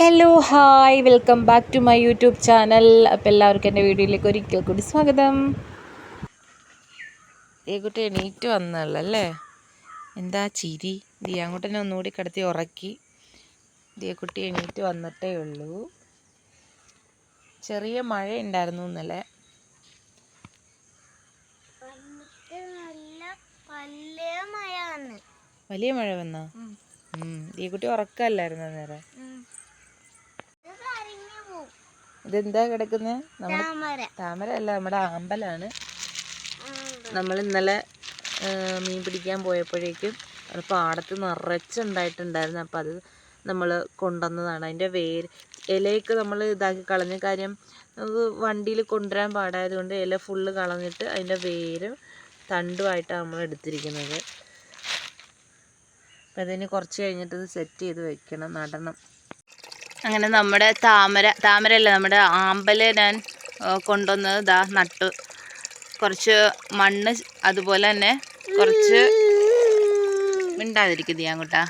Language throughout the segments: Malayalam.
Hello hi welcome back to my YouTube channel അപ്പോൾ എല്ലാവർക്കും എന്റെ വീഡിയോയിലേക്ക് ഒരിക്കൽ കൂടി സ്വാഗതം. ഏ കുട്ടി എണീറ്റ് വന്നല്ലേ എന്താ ചിരി? ദിയാങ്കുട്ടനെ ഒന്നുകൂടി കിടത്തി ഉറക്കി. ദിയക്കുട്ടി എണീറ്റ് വന്നിട്ടേ ഉള്ളൂ. ചെറിയ മഴ ഉണ്ടായിരുന്നു ഇന്നലെ നല്ല വലിയ മഴ വന്നാ? ദിയക്കുട്ടി ഉറക്കല്ലായിരുന്നു നേരം ഇതെന്താ കിടക്കുന്നത് നമ്മൾ താമര. അല്ല നമ്മുടെ ആമ്പലാണ് നമ്മൾ ഇന്നലെ മീൻ പിടിക്കാൻ പോയപ്പോഴേക്കും അത് പാടത്ത് നിറച്ചുണ്ടായിട്ടുണ്ടായിരുന്നു. അപ്പം അത് നമ്മൾ കൊണ്ടുവന്നതാണ്. അതിന്റെ വേര് ഇലയൊക്കെ നമ്മൾ ഇതാക്കി കളഞ്ഞ കാര്യം നമുക്ക് വണ്ടിയിൽ കൊണ്ടുവരാൻ പാടായതുകൊണ്ട് ഇല ഫുള്ള് കളഞ്ഞിട്ട് അതിന്റെ വേരും തണ്ടുമായിട്ടാണ് നമ്മൾ എടുത്തിരിക്കുന്നത്. അപ്പം അതിന് കുറച്ച് കഴിഞ്ഞിട്ട് ഇത് സെറ്റ് ചെയ്ത് വെക്കണം നടണം. അങ്ങനെ നമ്മുടെ താമര താമരയല്ല നമ്മുടെ ആമ്പൽ ഞാൻ കൊണ്ടുവന്ന് ഇതാ നട്ടു. കുറച്ച് മണ്ണ് അതുപോലെ തന്നെ കുറച്ച് മിണ്ടാതിരിക്കുന്നത് ഞാൻ കൂട്ടാ.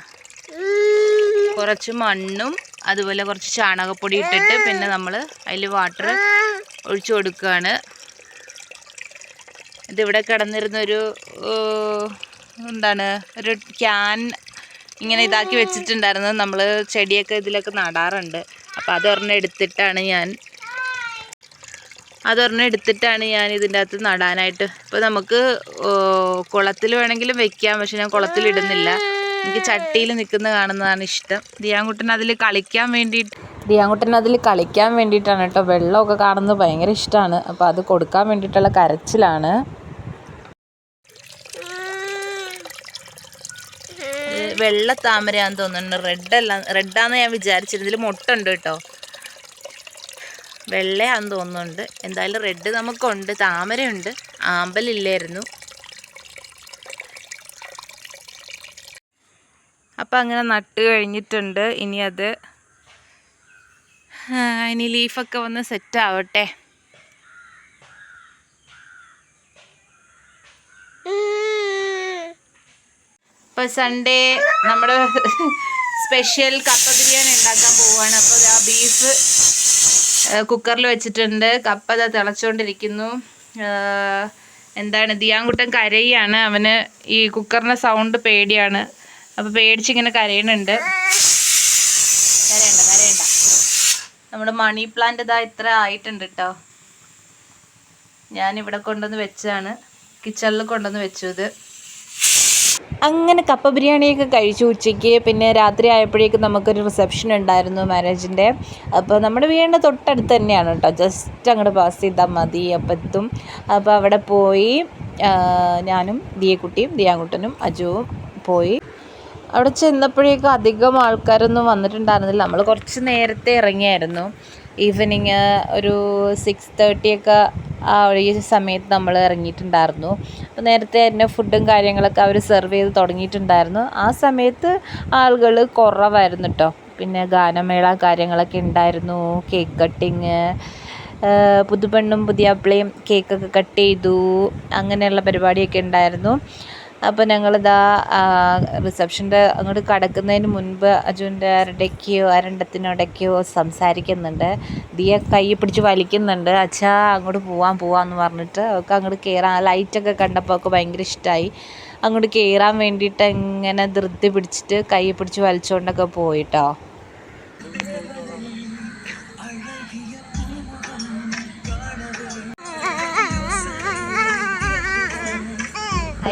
കുറച്ച് മണ്ണും അതുപോലെ കുറച്ച് ചാണകപ്പൊടി ഇട്ടിട്ട് പിന്നെ നമ്മൾ അതിൽ വാട്ടർ ഒഴിച്ചു കൊടുക്കുകയാണ് ഇതിവിടെ കിടന്നിരുന്നൊരു എന്താണ് ഒരു ക്യാൻ ഇങ്ങനെ ഇതാക്കി വെച്ചിട്ടുണ്ടായിരുന്നു. നമ്മൾ ചെടിയൊക്കെ ഇതിലൊക്കെ നടാറുണ്ട്. അപ്പോൾ അതൊരെണ്ണം എടുത്തിട്ടാണ് ഞാൻ അതൊരെണ്ണം എടുത്തിട്ടാണ് ഞാൻ ഇതിന്റെ അകത്ത് നടാനായിട്ട്. ഇപ്പോൾ നമുക്ക് കുളത്തിൽ വേണമെങ്കിലും വെക്കാം. പക്ഷെ ഞാൻ കുളത്തിലിടുന്നില്ല എനിക്ക് ചട്ടിയിൽ നിൽക്കുന്ന കാണുന്നതാണ് ഇഷ്ടം. ദിയാങ്കുട്ടൻ അതിൽ കളിക്കാൻ വേണ്ടിയിട്ട് ദിയാങ്കുട്ടൻ അതിൽ കളിക്കാൻ വേണ്ടിയിട്ടാണ് കേട്ടോ. വെള്ളമൊക്കെ കാണുന്നത് ഭയങ്കര ഇഷ്ടമാണ്. അപ്പോൾ അത് കൊടുക്കാൻ വേണ്ടിയിട്ടുള്ള കരച്ചിലാണ്. വെള്ള താമരയാന്ന് തോന്നുന്നുണ്ട്. റെഡ് അല്ല റെഡാന്ന് ഞാൻ വിചാരിച്ചിരുന്നതിൽ മുട്ടുണ്ട് കേട്ടോ. വെള്ളയാന്ന് തോന്നുന്നുണ്ട്. എന്തായാലും റെഡ് നമുക്കുണ്ട്. താമരയുണ്ട്. ആമ്പലില്ലായിരുന്നു. അപ്പം അങ്ങനെ നട്ട് കഴിഞ്ഞിട്ടുണ്ട്. ഇനി അത് ഇനി ലീഫൊക്കെ വന്ന് സെറ്റ് ആവട്ടെ. ഇപ്പോൾ സൺഡേ നമ്മുടെ സ്പെഷ്യൽ കപ്പ ബിരിയാണി ഉണ്ടാക്കാൻ പോവാണ്. അപ്പോൾ ആ ബീഫ് കുക്കറിൽ വെച്ചിട്ടുണ്ട്. കപ്പ അത് തിളച്ചുകൊണ്ടിരിക്കുന്നു എന്താണ് ദിയാങ്കുട്ടൻ കരയാണ്. അവന് ഈ കുക്കറിന്റെ സൗണ്ട് പേടിയാണ്. അപ്പോൾ പേടിച്ചിങ്ങനെ കരയണുണ്ട്. കരയണ്ട കരയണ്ട. നമ്മുടെ മണി പ്ലാന്റ് ഇതാ ഇത്ര ആയിട്ടുണ്ട് കേട്ടോ ഞാനിവിടെ കൊണ്ടുവന്ന് വെച്ചാണ് കിച്ചണിൽ കൊണ്ടുവന്ന് വെച്ചു ഇത്. അങ്ങനെ കപ്പ ബിരിയാണിയൊക്കെ കഴിച്ചു ഉച്ചയ്ക്ക്. പിന്നെ രാത്രി ആയപ്പോഴേക്ക് നമുക്കൊരു റിസപ്ഷൻ ഉണ്ടായിരുന്നു മാരേജിന്റെ. അപ്പോൾ നമ്മുടെ വീടിന്റെ തൊട്ടടുത്ത് തന്നെയാണ് കേട്ടോ. ജസ്റ്റ് അങ്ങോട്ട് പാസ് ചെയ്താൽ മതി അപ്പം എത്തും. അപ്പോൾ അവിടെ പോയി ഞാനും ദിയക്കുട്ടിയും ദിയാങ്കുട്ടനും അജുവും പോയി. അവിടെ ചെന്നപ്പോഴേക്കും അധികം ആൾക്കാരൊന്നും വന്നിട്ടുണ്ടായിരുന്നില്ല. നമ്മൾ കുറച്ച് നേരത്തെ ഇറങ്ങിയായിരുന്നു. ഈവനിങ് ഒരു സിക്സ് തേർട്ടിയൊക്കെ ആ ഒരു സമയത്ത് നമ്മൾ ഇറങ്ങിയിട്ടുണ്ടായിരുന്നു. അപ്പോൾ നേരത്തെ തന്നെ ഫുഡും കാര്യങ്ങളൊക്കെ അവർ സെർവ് ചെയ്ത് തുടങ്ങിയിട്ടുണ്ടായിരുന്നു. ആ സമയത്ത് ആളുകൾ കുറവായിരുന്നു കേട്ടോ. പിന്നെ ഗാനമേള കാര്യങ്ങളൊക്കെ ഉണ്ടായിരുന്നു. കേക്ക് കട്ടിങ് പുതുപ്പെണ്ണും പുതിയാപ്പിളയും കേക്കൊക്കെ കട്ട് ചെയ്തു. അങ്ങനെയുള്ള പരിപാടിയൊക്കെ ഉണ്ടായിരുന്നു. അപ്പോൾ ഞങ്ങളിതാ റിസപ്ഷന്റെ അങ്ങോട്ട് കടക്കുന്നതിന് മുൻപ് അജുവിന്റെ അരടയ്ക്കോ അരണ്ടത്തിനോടൊക്കെയോ സംസാരിക്കുന്നുണ്ട്. ദിയ കൈ പിടിച്ച് വലിക്കുന്നുണ്ട്. അച്ഛാ അങ്ങോട്ട് പോവാൻ പോവാന്ന് പറഞ്ഞിട്ട് അവൾക്ക് അങ്ങോട്ട് കയറാൻ ലൈറ്റൊക്കെ കണ്ടപ്പോൾ അവൾക്ക് ഭയങ്കര ഇഷ്ടമായി അങ്ങോട്ട് കയറാൻ വേണ്ടിയിട്ട് ഇങ്ങനെ ധൃതി പിടിച്ചിട്ട് കൈ പിടിച്ച് വലിച്ചുകൊണ്ടൊക്കെ പോയിട്ടോ.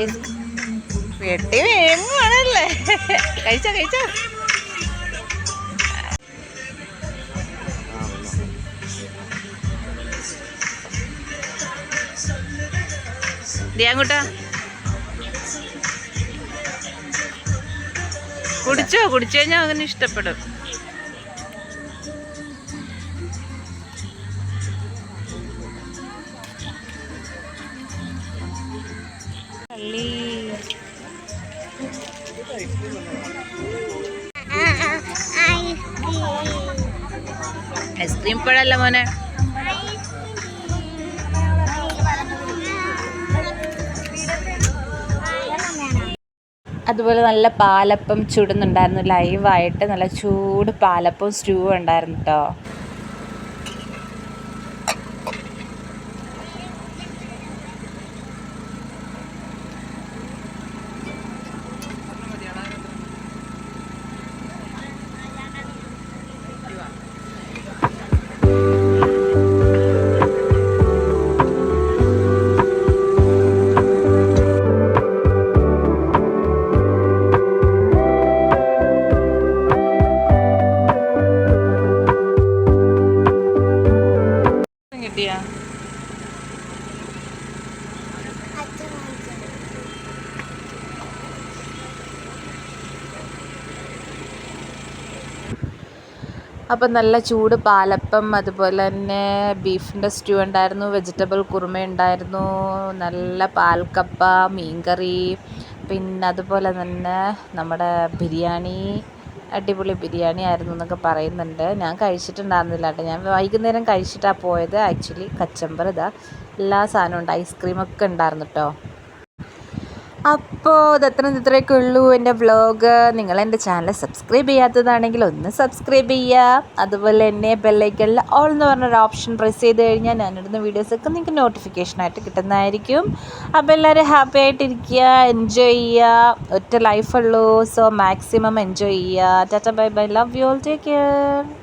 ഐസ് വെട്ടി വേങ്ങുവാണല്ലേ കഴിച്ചോ കഴിച്ചോ? ദിയാങ്കുട്ടാ. കുടിച്ചോ കുടിച്ചു കഴിഞ്ഞാൽ അവന് ഇഷ്ടപ്പെടും. പള്ളി ഇപ്പോഴല്ല മോനെ അതുപോലെ നല്ല പാലപ്പം ചുടുന്നുണ്ടായിരുന്നു. ലൈവായിട്ട് നല്ല ചൂട് പാലപ്പവും സ്റ്റൂ ഉണ്ടായിരുന്നു കേട്ടോ അപ്പം നല്ല ചൂട് പാലപ്പം അതുപോലെ തന്നെ ബീഫിന്റെ സ്റ്റ്യൂ ഉണ്ടായിരുന്നു വെജിറ്റബിൾ കുറുമ ഉണ്ടായിരുന്നു നല്ല പാൽക്കപ്പ മീൻകറി പിന്നെ അതുപോലെ തന്നെ നമ്മുടെ ബിരിയാണി അടിപൊളി ബിരിയാണി ആയിരുന്നു എന്നൊക്കെ പറയുന്നുണ്ട്. ഞാൻ കഴിച്ചിട്ടുണ്ടായിരുന്നില്ല കേട്ടോ. ഞാൻ വൈകുന്നേരം കഴിച്ചിട്ടാണ് പോയത്. ആക്ച്വലി കച്ചമ്പർ ഇതാ. എല്ലാ സാധനവും ഉണ്ട്. ഐസ്ക്രീമൊക്കെ ഉണ്ടായിരുന്നു കേട്ടോ. അപ്പോൾ ഇതത്രയും ഇത്രയൊക്കെ ഉള്ളൂ എന്റെ വ്ളോഗ് നിങ്ങൾ എന്റെ ചാനൽ സബ്സ്ക്രൈബ് ചെയ്യാത്തതാണെങ്കിൽ ഒന്ന് സബ്സ്ക്രൈബ് ചെയ്യുക. അതുപോലെ തന്നെ ബെല്ലൈക്കണിൽ ഓൾ എന്ന് പറഞ്ഞൊരു ഓപ്ഷൻ പ്രസ് ചെയ്ത് കഴിഞ്ഞാൽ ഞാനിടുന്ന വീഡിയോസൊക്കെ നിങ്ങൾക്ക് നോട്ടിഫിക്കേഷനായിട്ട് കിട്ടുന്നതായിരിക്കും. അപ്പോൾ എല്ലാവരും ഹാപ്പി ആയിട്ടിരിക്കുക എൻജോയ് ചെയ്യുക. ഒറ്റ ലൈഫുള്ളൂ സോ മാക്സിമം എൻജോയ് ചെയ്യുക. Tata bye bye love you all take care